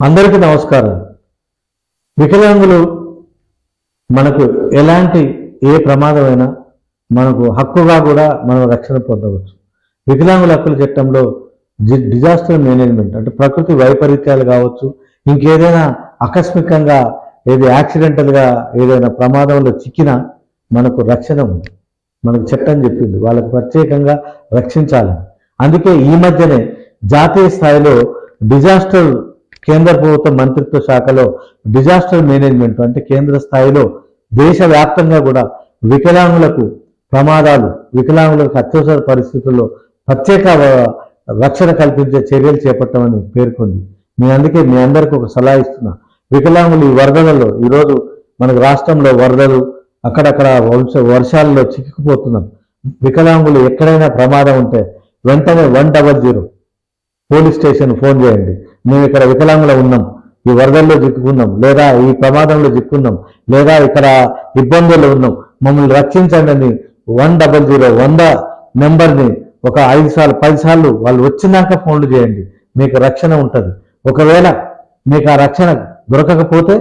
అందరికీ నమస్కారం. వికలాంగులు మనకు ఎలాంటి ఏ ప్రమాదమైనా మనకు హక్కుగా కూడా మనం రక్షణ పొందవచ్చు. వికలాంగుల హక్కుల చట్టంలో డిజాస్టర్ మేనేజ్మెంట్ అంటే ప్రకృతి వైపరీత్యాలు కావచ్చు ఇంకేదైనా ఆకస్మికంగా ఏది యాక్సిడెంటల్గా ఏదైనా ప్రమాదంలో చిక్కినా మనకు రక్షణ ఉంది. మనకు చట్టం చెప్పింది వాళ్ళకు ప్రత్యేకంగా రక్షించాలని అందుకే ఈ మధ్యనే జాతీయ స్థాయిలో డిజాస్టర్ కేంద్ర ప్రభుత్వ మంత్రిత్వ శాఖలో డిజాస్టర్ మేనేజ్మెంట్ అంటే కేంద్ర స్థాయిలో దేశవ్యాప్తంగా కూడా వికలాంగులకు ప్రమాదాలు వికలాంగులకు అత్యవసర పరిస్థితుల్లో ప్రత్యేక రక్షణ కల్పించే చర్యలు చేపట్టమని పేర్కొంది. మీ అందుకే మీ అందరికీ ఒక సలహా ఇస్తున్నా. వికలాంగులు ఈ వరదలలో ఈరోజు మనకు రాష్ట్రంలో వరదలు అక్కడక్కడ వంశ వర్షాలలో చిక్కుకుపోతున్నాం. వికలాంగులు ఎక్కడైనా ప్రమాదం ఉంటే వెంటనే one double zero police station phone చేయండి. మేము ఇక్కడ వికలాంగులో ఉన్నాం. ఈ వరదల్లో చిక్కుకున్నాం. లేదా ఈ ప్రమాదంలో చిక్కున్నాం. లేదా ఇక్కడ ఇబ్బందుల్లో ఉన్నాం. మమ్మల్ని రక్షించండి అని వన్ డబల్ జీరో వంద నెంబర్ని ఒక ఐదు సార్లు పది సార్లు వాళ్ళు వచ్చినాక ఫోన్లు చేయండి. మీకు రక్షణ ఉంటుంది. ఒకవేళ మీకు ఆ రక్షణ దొరకకపోతే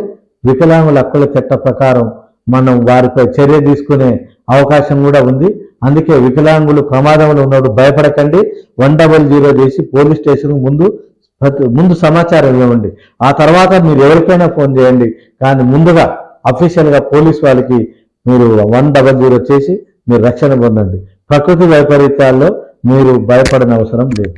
వికలాంగుల హక్కుల చట్ట ప్రకారం మనం వారిపై చర్య తీసుకునే అవకాశం కూడా ఉంది. అందుకే వికలాంగులు ప్రమాదంలో ఉన్నప్పుడు భయపడకండి. వన్ డబల్ జీరో చేసి పోలీస్ స్టేషన్ ముందు ముందు సమాచారం ఇవ్వండి. ఆ తర్వాత మీరు ఎవరికైనా ఫోన్ చేయండి. కానీ ముందుగా అఫీషియల్గా పోలీస్ వాళ్ళకి మీరు వన్ డబల్ జీరో చేసి మీరు రక్షణ పొందండి. ప్రకృతి వైపరీత్యాల్లో మీరు భయపడనవసరం లేదు.